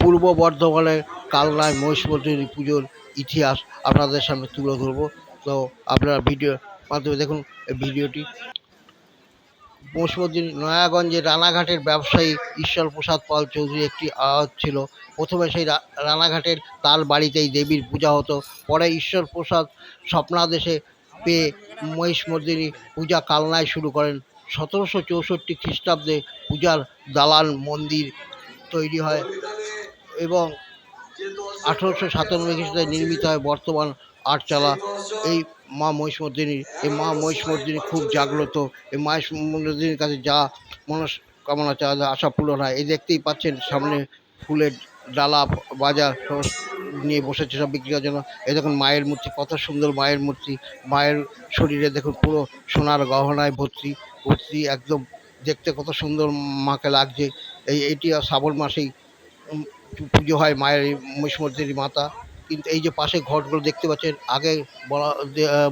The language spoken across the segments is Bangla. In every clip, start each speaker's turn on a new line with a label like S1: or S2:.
S1: পূর্ব বর্ধমানের কালনায় মহিষমর্দিনী পুজোর ইতিহাস আপনাদের সামনে তুলে ধরবো। তো আপনারা ভিডিও মাধ্যমে দেখুন ভিডিওটি। মহিষমর্দিনী নয়াগঞ্জের রানাঘাটের ব্যবসায়ী ঈশ্বর প্রসাদ পাল চৌধুরী একটি আড়ত ছিল। প্রথমে সেই রানাঘাটের তার বাড়িতেই দেবীর পূজা হতো। পরে ঈশ্বর প্রসাদ স্বপ্নাদেশে পেয়ে মহিষমর্দিনী পূজা কালনায় শুরু করেন। সতেরোশো চৌষট্টি খ্রিস্টাব্দে পূজার দালান মন্দির তৈরি হয়। এবং আঠেরোশো সাতানব্বই খ্রিস্টাব্দে নির্মিত হয় বর্তমান আটচালা। এই মা মহিষমর্দিনীর এই মা মহিষমর্দিনী খুব জাগ্রত। এই মহিষমর্দিনীর কাছে যা মনস্কামনা যায় আশা পূরণ হয়, এই দেখতেই পাচ্ছেন সামনে ফুলের ডালা বাজার নিয়ে বসেছে সব বিক্রি করার জন্য। এই দেখুন মায়ের মূর্তি, কত সুন্দর মায়ের মূর্তি। মায়ের শরীরে দেখুন পুরো সোনার গহনায় ভর্তি ভর্তি একদম দেখতে কত সুন্দর মাকে লাগছে। এই, এটি শ্রাবণ মাসেই পুজো হয় মায়ের মহিষমর্দিনী মাতা। কিন্তু এই যে পাশে ঘটগুলো দেখতে পাচ্ছেন, আগে বলা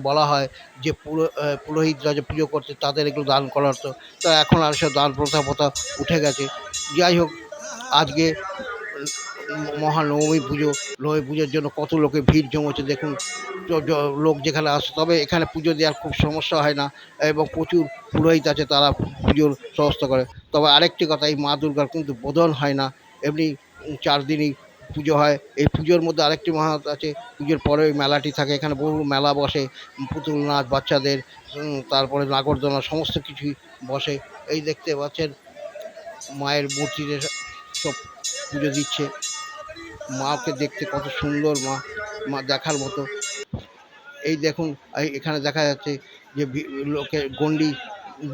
S1: বলা হয় যে পুরো পুরোহিতরা যে পুজো করতে তাদের এগুলো দান করা হতো তা এখন আর সব দান প্রথা প্রথা উঠে গেছে। যাই হোক, আজকে মহানবমী পুজো নবমী পুজোর জন্য কত লোকে ভিড় জমেছে দেখুন। লোক যেখানে আসে, তবে এখানে পুজো দেওয়ার খুব সমস্যা হয় না, এবং প্রচুর পুরোহিত আছে তারা পুজোর সমস্ত করে। তবে আরেকটি কথা, এই মা দুর্গার কিন্তু বোধন হয় না, এমনি চার দিনই পুজো হয়। এই পুজোর মধ্যে আরেকটি মহাত আছে, পুজোর পরে ওই মেলাটি থাকে, এখানে বহু মেলা বসে, পুতুল নাচ, বাচ্চাদের তারপরে নাগরদোলনা সমস্ত কিছুই বসে। এই দেখতে পাচ্ছেন, মায়ের মূর্তিতে সব পুজো দিচ্ছে। মাকে দেখতে কত সুন্দর মা মা দেখার মতো। এই দেখুন এখানে দেখা যাচ্ছে যে লোকে গন্ডি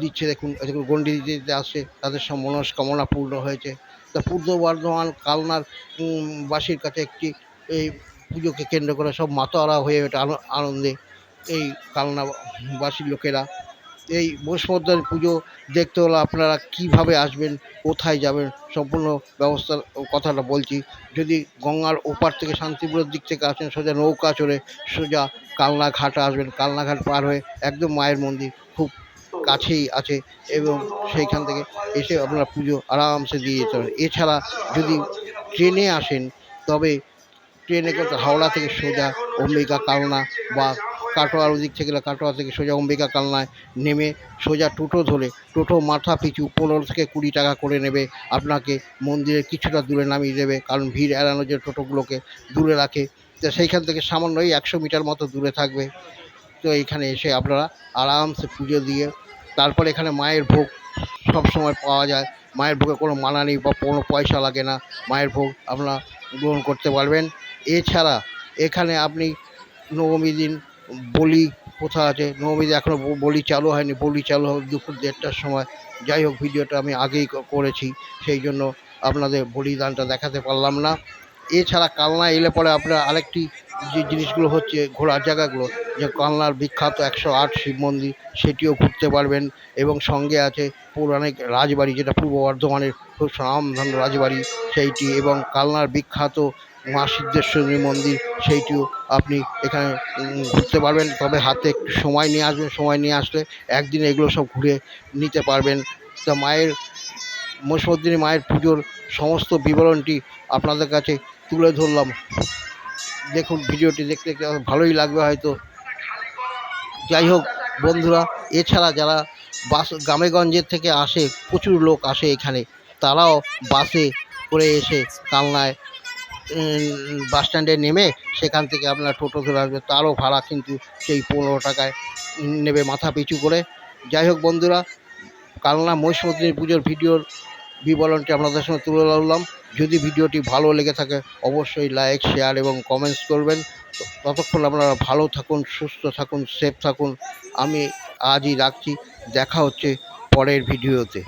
S1: দিচ্ছে, দেখুন গন্ডি দিতে দিতে আসছে, তাদের সব মনস্কামনা পূর্ণ হয়েছে। পূর্ব বর্ধমান কালনার বাসীর কাছে একটি এই পুজোকে কেন্দ্র করে সব মাতোয়ারা হয়ে ওঠে আনন্দে। এই কালনা বাসীর লোকেরা, এই বৈষ্ণবদের পুজো দেখতে হলে আপনারা কীভাবে আসবেন, কোথায় যাবেন, সম্পূর্ণ ব্যবস্থার কথাটা বলছি। যদি গঙ্গার ওপার থেকে শান্তিপুরের দিক থেকে আসেন, সোজা নৌকা চড়ে সোজা কালনা ঘাটে আসবেন। কালনা ঘাট পার হয়ে একদম মায়ের মন্দির। কাছেই আছে এবং সেইখান থেকে এসে আপনারা পুজো আরামসে দিয়ে যেতে পারেন এছাড়া যদি ট্রেনে আসেন, তবে ট্রেনে করতে হাওড়া থেকে সোজা অম্বিকা কালনা বা কাটোয়ার ওদিক থেকে কাটোয়া থেকে সোজা অম্বিকা কালনায় নেমে সোজা টোটো ধরে, টোটো মাথা পিছু পনেরো থেকে কুড়ি টাকা করে নেবে। আপনাকে মন্দিরের কিছুটা দূরে নামিয়ে দেবে, কারণ ভিড় এড়ানোর জন্য টোটোগুলোকে দূরে রাখে, তো সেইখান থেকে সামান্য ওই একশো মিটার মতো দূরে থাকবে। তো এইখানে এসে আপনারা আরামসে পুজো দিয়ে, তারপরে এখানে মায়ের ভোগ সব সময় পাওয়া যায়। মায়ের ভোগে কোনো মানা নেই বা কোনো পয়সা লাগে না। মায়ের ভোগ আপনারা গ্রহণ করতে পারবেন। এছাড়া এখানে আপনি নবমী দিন বলি প্রথা আছে। নবমী দিন এখনও বলি চালু হয়নি। বলি চালু হবে দুপুর দেড়টার সময়। যাই হোক, ভিডিওটা আমি আগেই করেছি। সেই জন্য আপনাদের বলিদানটা দেখাতে পারলাম না। এছাড়া কালনা এলে পরে আপনার আরেকটি যে জিনিসগুলো হচ্ছে ঘোরার জায়গাগুলো, যে কালনার বিখ্যাত একশো আট শিব মন্দির, সেটিও ঘুরতে পারবেন এবং সঙ্গে আছে পৌরাণিক রাজবাড়ি, যেটা পূর্ব বর্ধমানের খুব স্বনামধন্য রাজবাড়ি সেইটি এবং কালনার বিখ্যাত মা সিদ্ধেশ্বরী মন্দির, সেইটিও আপনি এখানে ঘুরতে পারবেন। তবে হাতে একটু সময় নিয়ে আসবেন, সময় নিয়ে আসলে একদিনে এগুলো সব ঘুরে নিতে পারবেন। তা মায়ের মহিষমর্দিনী মায়ের পুজোর সমস্ত বিবরণটি আপনাদের কাছে তুলে ধরলাম। দেখুন, ভিডিওটি দেখতে দেখতে ভালোই লাগবে হয়তো। যাই হোক, বন্ধুরা, এছাড়া যারা বাস, গ্রামেগঞ্জের থেকে আসে, প্রচুর লোক আসে এখানে। তারাও বাসে করে এসে কালনায় বাস স্ট্যান্ডে নেমে সেখান থেকে আপনার টোটো ধরে আসবে। তারও ভাড়া কিন্তু সেই পনেরো টাকায় নেবে মাথা পিছু করে। যাই হোক, বন্ধুরা, কালনা মহিষমর্দিনী পুজোর ভিডিওর বিবরণটি আপনাদের সঙ্গে তুলে ধরলাম। যদি ভিডিওটি ভালো লেগে থাকে, অবশ্যই লাইক, শেয়ার এবং কমেন্টস করবেন। ততক্ষণ আপনারা ভালো থাকুন, সুস্থ থাকুন, সেফ থাকুন। আমি আজই রাখছি। দেখা হচ্ছে পরের ভিডিওতে।